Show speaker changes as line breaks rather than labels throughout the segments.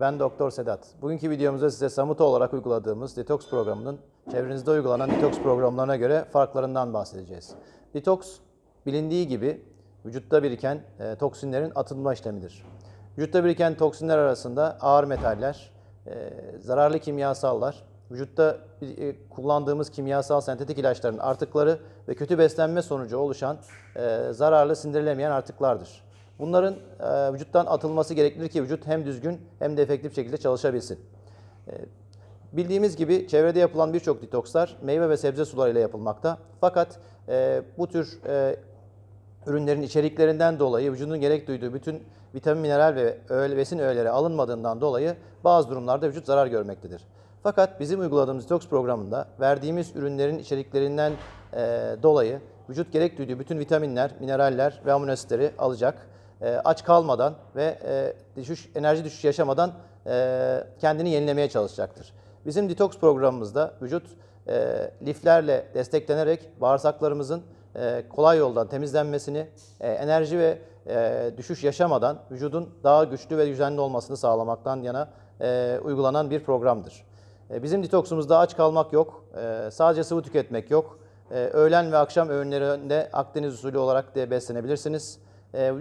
ben Doktor Sedat. Bugünkü videomuzda size Samuto olarak uyguladığımız detoks programının çevrenizde uygulanan detoks programlarına göre farklarından bahsedeceğiz. Detoks, bilindiği gibi vücutta biriken e, toksinlerin atılma işlemidir. Vücutta biriken toksinler arasında ağır metaller, e, zararlı kimyasallar, vücutta e, kullandığımız kimyasal sentetik ilaçların artıkları ve kötü beslenme sonucu oluşan e, zararlı sindirilemeyen artıklardır. Bunların e, vücuttan atılması gereklidir ki vücut hem düzgün hem de efektif şekilde çalışabilsin. E, Bildiğimiz gibi çevrede yapılan birçok detokslar meyve ve sebze sularıyla yapılmakta. Fakat e, bu tür e, ürünlerin içeriklerinden dolayı vücudun gerek duyduğu bütün vitamin, mineral ve öğe, besin öğeleri alınmadığından dolayı bazı durumlarda vücut zarar görmektedir. Fakat bizim uyguladığımız detoks programında verdiğimiz ürünlerin içeriklerinden e, dolayı vücut gerek duyduğu bütün vitaminler, mineraller ve amino asitleri alacak. E, aç kalmadan ve e, düşüş, enerji düşüşü yaşamadan e, kendini yenilemeye çalışacaktır. Bizim detoks programımızda vücut liflerle desteklenerek bağırsaklarımızın kolay yoldan temizlenmesini, enerji ve düşüş yaşamadan vücudun daha güçlü ve düzenli olmasını sağlamaktan yana uygulanan bir programdır. Bizim detoksumuzda aç kalmak yok, sadece sıvı tüketmek yok. Öğlen ve akşam öğünlerinde Akdeniz usulü olarak da beslenebilirsiniz. E,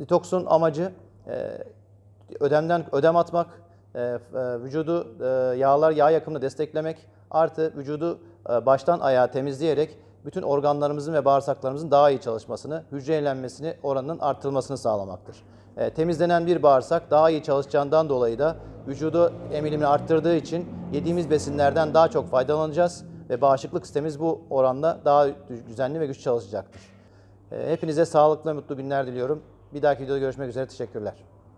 detoksun amacı e, ödemden ödem atmak, e, e, vücudu e, yağlar yağ yakımını desteklemek, artı vücudu e, baştan ayağa temizleyerek bütün organlarımızın ve bağırsaklarımızın daha iyi çalışmasını, hücre yenilenmesini oranının artırılmasını sağlamaktır. E, temizlenen bir bağırsak daha iyi çalışacağından dolayı da vücudu emilimini arttırdığı için yediğimiz besinlerden daha çok faydalanacağız ve bağışıklık sistemimiz bu oranla daha düzenli ve güçlü çalışacaktır. E, hepinize sağlıklı mutlu günler diliyorum. Bir dahaki videoda görüşmek üzere. Teşekkürler.